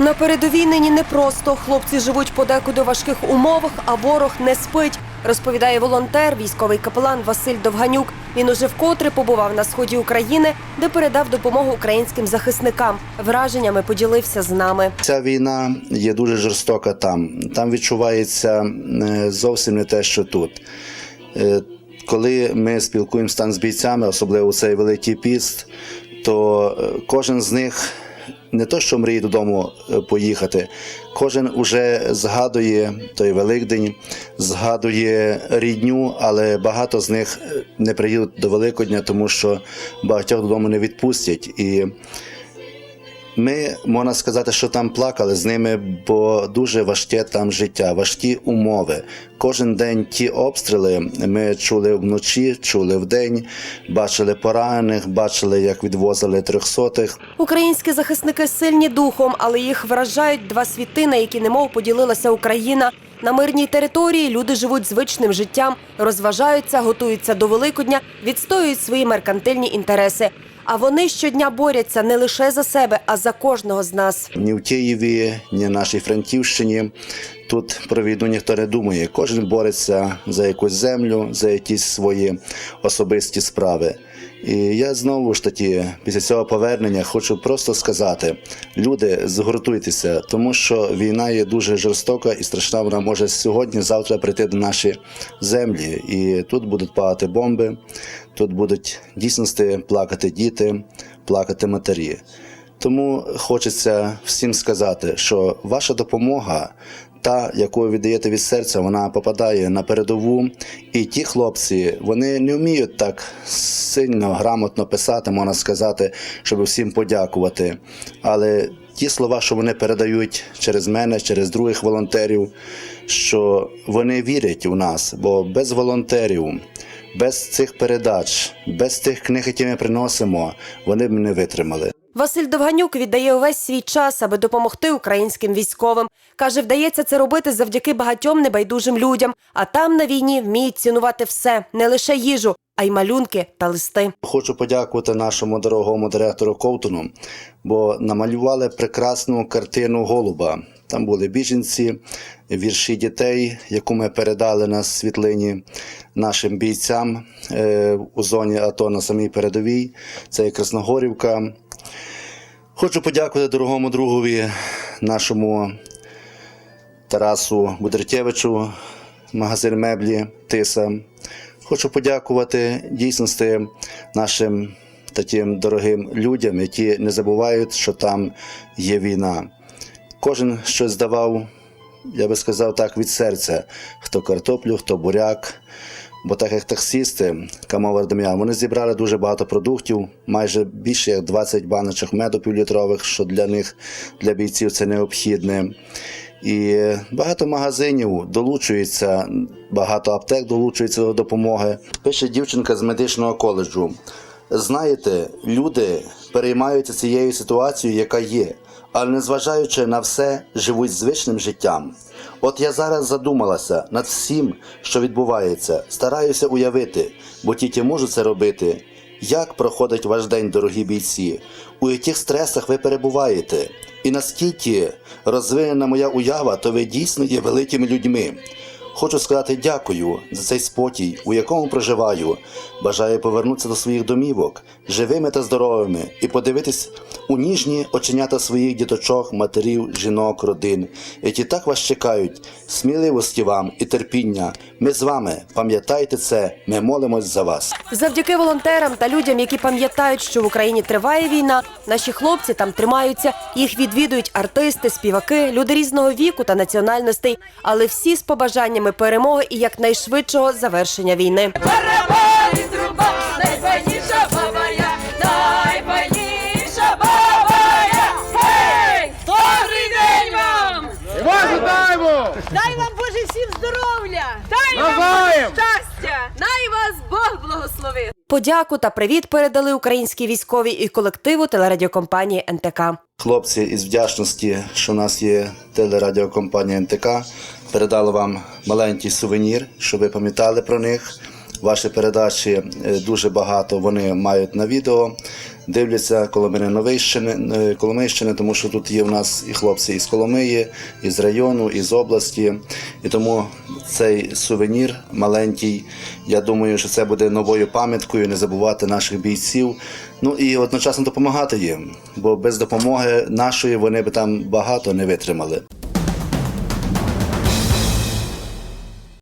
На передовій нині непросто. Хлопці живуть подекуди важких умовах, а ворог не спить. Розповідає волонтер, військовий капелан Василь Довганюк. Він уже вкотре побував на сході України, де передав допомогу українським захисникам. Враженнями поділився з нами. Ця війна є дуже жорстока там. Там відчувається е, зовсім не те, що тут. Е, Коли ми спілкуємося там з бійцями, особливо цей великий піст, то е, кожен з них не то, що мріє додому е, поїхати, кожен уже згадує той Великдень, згадує рідню, але багато з них е, не приїдуть до Великодня, тому що багатьох додому не відпустять. І ми можна сказати, що там плакали з ними, бо дуже важке там життя, важкі умови. Кожен день ті обстріли ми чули вночі, чули вдень, бачили поранених, бачили, як відвозили трьохсотих. Українські захисники сильні духом, але їх вражають два світи, на які немов поділилася Україна. На мирній території люди живуть звичним життям, розважаються, готуються до Великодня, відстоюють свої меркантильні інтереси. А вони щодня борються не лише за себе, а за кожного з нас. Ні в Києві, ні в нашій Франківщині. Тут про війну ніхто не думає. Кожен бореться за якусь землю, за якісь свої особисті справи. І я знову ж таки, після цього повернення, хочу просто сказати: люди, згуртуйтеся, тому що війна є дуже жорстока і страшна. Вона може сьогодні, завтра прийти до наші землі. І тут будуть падати бомби, тут будуть дійсності плакати діти, плакати матері. Тому хочеться всім сказати, що ваша допомога, та, яку ви віддаєте від серця, вона попадає на передову. І ті хлопці вони не вміють так сильно, грамотно писати, можна сказати, щоб всім подякувати. Але ті слова, що вони передають через мене, через других волонтерів, що вони вірять у нас, бо без волонтерів. Без цих передач, без тих книг, які ми приносимо, вони б не витримали. Василь Довганюк віддає увесь свій час, аби допомогти українським військовим. Каже, вдається це робити завдяки багатьом небайдужим людям. А там на війні вміють цінувати все, не лише їжу, а й малюнки та листи. Хочу подякувати нашому дорогому директору Ковтуну, бо намалювали прекрасну картину голуба. Там були біженці, вірші дітей, яку ми передали на світлині нашим бійцям е, у зоні АТО на самій передовій. Це і Красногорівка. Хочу подякувати дорогому другові, нашому Тарасу Будертєвичу, магазин меблі Тиса. Хочу подякувати дійсності нашим таким дорогим людям, які не забувають, що там є війна. Кожен щось давав, я би сказав так, від серця: хто картоплю, хто буряк. Бо так як таксісти, Камовар Дем'ян, вони зібрали дуже багато продуктів, майже більше як 20 баночок меду півлітрових, що для них, для бійців, це необхідне. І багато магазинів долучується, багато аптек долучується до допомоги. Пише дівчинка з медичного коледжу. Знаєте, люди переймаються цією ситуацією, яка є, але незважаючи на все, живуть звичним життям. От я зараз задумалася над всім, що відбувається, стараюся уявити, бо тільки можу це робити. Як проходить ваш день, дорогі бійці? У яких стресах ви перебуваєте? І наскільки розвинена моя уява, то ви дійсно є великими людьми. Хочу сказати дякую за цей спокій, у якому проживаю. Бажаю повернутися до своїх домівок, живими та здоровими, і подивитись у ніжні оченята своїх діточок, матерів, жінок, родин, які так вас чекають. Сміливості вам і терпіння. Ми з вами. Пам'ятайте це, ми молимось за вас. Завдяки волонтерам та людям, які пам'ятають, що в Україні триває війна, наші хлопці там тримаються. Їх відвідують артисти, співаки, люди різного віку та національностей, але всі з побажаннями перемоги і якнайшвидшого завершення війни. Дай вам Боже всім здоров'я! Дай вам Боже щастя! Най вас Бог благословив! Подяку та привіт передали українські військові і колективу телерадіокомпанії НТК. Хлопці, із вдячності, що у нас є телерадіокомпанія НТК, передали вам маленький сувенір, щоб ви пам'ятали про них. Ваші передачі е, дуже багато вони мають на відео, дивляться Коломини-Новищини, е, Коломийщини, тому що тут є в нас і хлопці із Коломиї, із району, із області. І тому цей сувенір маленький, я думаю, що це буде новою пам'яткою, не забувати наших бійців. Ну і одночасно допомагати їм, бо без допомоги нашої вони би там багато не витримали.